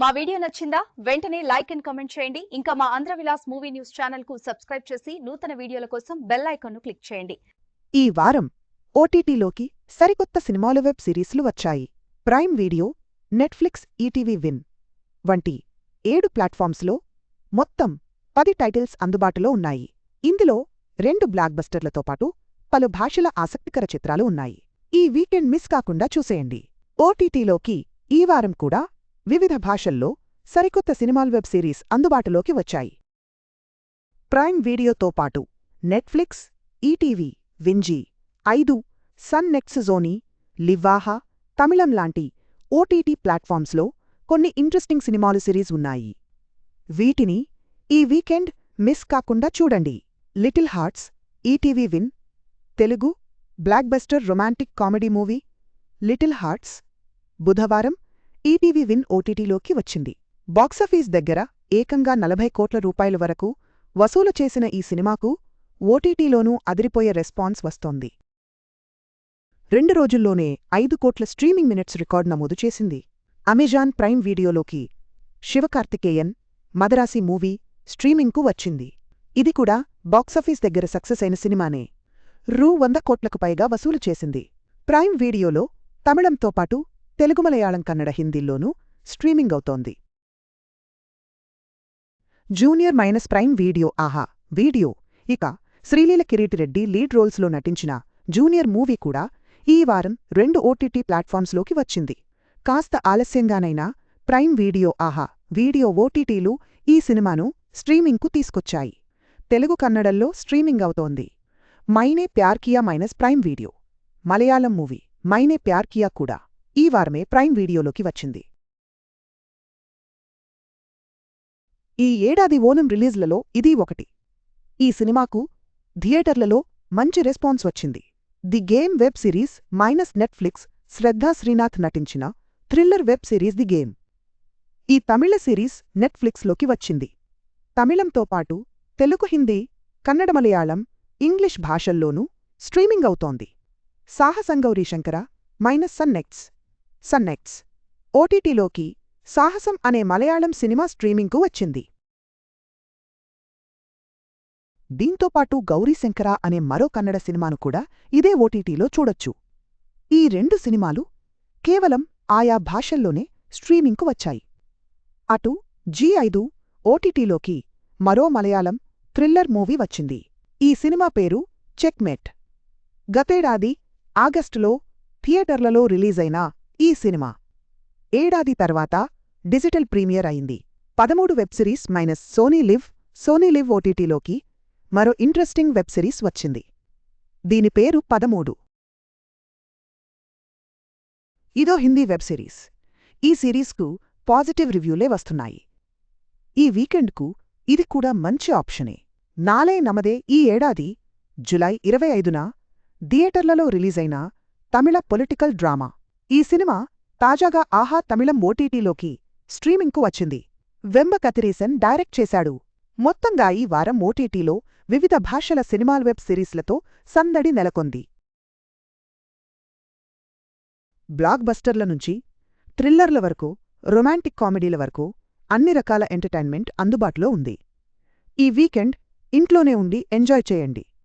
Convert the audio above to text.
మా వీడియో నచ్చిందా? వెంటనే లైక్ అండ్ కమెంట్ చేయండి. ఇంకా మా ఆంధ్ర విలాస్ మూవీ న్యూస్ ఛానల్కు సబ్స్క్రైబ్ చేసి నూతన వీడియోల కోసం బెల్ ఐకాన్ను క్లిక్ చేయండి. ఈ వారం ఓటీటీలోకి సరికొత్త సినిమాలు వెబ్ సిరీస్లు వచ్చాయి. Prime video Netflix ETV win. వంటి ఏడు ప్లాట్ఫామ్స్లో మొత్తం పది టైటిల్స్ అందుబాటులో ఉన్నాయి. ఇందులో రెండు బ్లాక్ బస్టర్లతో పాటు పలు భాషల ఆసక్తికర చిత్రాలు ఉన్నాయి. ఈ వీకెండ్ మిస్ కాకుండా చూసేయండి. ఓటీటీలోకి ఈ వారం కూడా వివిధ భాషల్లో సరికొత్త సినిమాల్ వెబ్ సిరీస్ అందుబాటులోకి వచ్చాయి. ప్రైమ్ వీడియోతో పాటు నెట్ఫ్లిక్స్ ఈటీవీ వింజీ ఐదు సన్ నెక్స్ జోనీ లివాహా తమిళం లాంటి ఓటీటీ ప్లాట్ఫామ్స్లో కొన్ని ఇంట్రెస్టింగ్ సినిమాలు సిరీస్ ఉన్నాయి. వీటిని ఈ వీకెండ్ మిస్ కాకుండా చూడండి. Little hearts ETV win Telugu blockbuster romantic comedy movie little hearts బుధవారం ఈటీవీ విన్ ఓటీటీలోకి వచ్చింది. బాక్సాఫీస్ దగ్గర ఏకంగా నలభై కోట్ల రూపాయల వరకు వసూలు చేసిన ఈ సినిమాకు ఓటీటీలోనూ అదిరిపోయే రెస్పాన్స్ వస్తోంది. రెండు రోజుల్లోనే ఐదు కోట్ల స్ట్రీమింగ్ మినిట్స్ రికార్డ్ నమోదు చేసింది. అమెజాన్ ప్రైమ్ వీడియోలోకి శివకార్తికేయన్ మదరాసి మూవీ స్ట్రీమింగ్కు వచ్చింది. ఇది కూడా బాక్సాఫీస్ దగ్గర సక్సెస్ అయిన సినిమానే. రూ వంద కోట్లకు పైగా వసూలు చేసింది. ప్రైమ్ వీడియోలో తమిళంతో పాటు తెలుగు మలయాళం కన్నడ హిందీల్లోనూ స్ట్రీమింగ్ అవుతోంది. Junior minus prime video Aha video. ఇక శ్రీలీల కిరీటిరెడ్డి లీడ్ రోల్స్లో నటించిన జూనియర్ మూవీ కూడా ఈ వారం రెండు ఓటీటీ ప్లాట్ఫామ్స్లోకి వచ్చింది. కాస్త ఆలస్యంగానైనా ప్రైమ్ వీడియో ఆహా వీడియో ఓటీటీలు ఈ సినిమాను స్ట్రీమింగ్కు తీసుకొచ్చాయి. తెలుగు కన్నడల్లో స్ట్రీమింగ్ అవుతోంది. Maine Pyar Kiya minus prime video. Malayalam movie Maine Pyar Kiya కూడా. ఈ వారమే ప్రైమ్ వీడియోలోకి వచ్చింది. ఈ ఏడాది ఓనం రిలీజ్లలో ఇది ఒకటి. ఈ సినిమాకు థియేటర్లలో మంచి రెస్పాన్స్ వచ్చింది. The game web series minus Netflix Shraddha Srinath నటించిన thriller web series the game. ఈ తమిళ సిరీస్ నెట్ఫ్లిక్స్లోకి వచ్చింది. తమిళంతో పాటు తెలుగు హిందీ కన్నడ మలయాళం ఇంగ్లీష్ భాషల్లోనూ స్ట్రీమింగ్ అవుతోంది. సాహసంగౌరీ శంకర మైనస్ సన్నెక్ట్స్ సన్నెక్ట్స్ ఓటీటీలోకి సాహసం అనే మలయాళం సినిమా స్ట్రీమింగ్కు వచ్చింది. దీంతోపాటు గౌరీశంకర అనే మరో కన్నడ సినిమాను కూడా ఇదే ఓటీటీలో చూడొచ్చు. ఈ రెండు సినిమాలు కేవలం ఆయా భాషల్లోనే స్ట్రీమింగ్కు వచ్చాయి. అటు జీ ఐదు ఓటీటీలోకి మరో మలయాళం థ్రిల్లర్ మూవీ వచ్చింది. ఈ సినిమా పేరు చెక్మెట్. గతేడాది ఆగస్టులో థియేటర్లలో రిలీజైన ఈ సినిమా ఏడాది తర్వాత డిజిటల్ ప్రీమియర్ అయింది. పదమూడు web series minus Sony LIV Sony LIV ఓటీటీలోకి మరో ఇంట్రెస్టింగ్ వెబ్ సిరీస్ వచ్చింది. దీని పేరు పదమూడు. ఇదో హిందీ వెబ్ సిరీస్. ఈ సిరీస్కు పాజిటివ్ రివ్యూలే వస్తున్నాయి. ఈ వీకెండ్కు ఇది కూడా మంచి ఆప్షనే. నాలే నమదే ఈ ఏడాది జులై ఇరవై ఐదున థియేటర్లలో రిలీజైన తమిళ పొలిటికల్ డ్రామా. ఈ సినిమా తాజాగా ఆహా తమిళం ఓటీటీలోకి స్ట్రీమింగ్కు వచ్చింది. వెంబ కతిరీసన్ డైరెక్ట్ చేశాడు. మొత్తంగా ఈ వారం ఓటీటీలో వివిధ భాషల సినిమాల్ వెబ్ సిరీస్లతో సందడి నెలకొంది. బ్లాక్ బస్టర్ల నుంచి థ్రిల్లర్ల వరకు రొమాంటిక్ కామెడీల వరకు అన్ని రకాల ఎంటర్టైన్మెంట్ అందుబాటులో ఉంది. ఈ వీకెండ్ ఇంట్లోనే ఉండి ఎంజాయ్ చేయండి.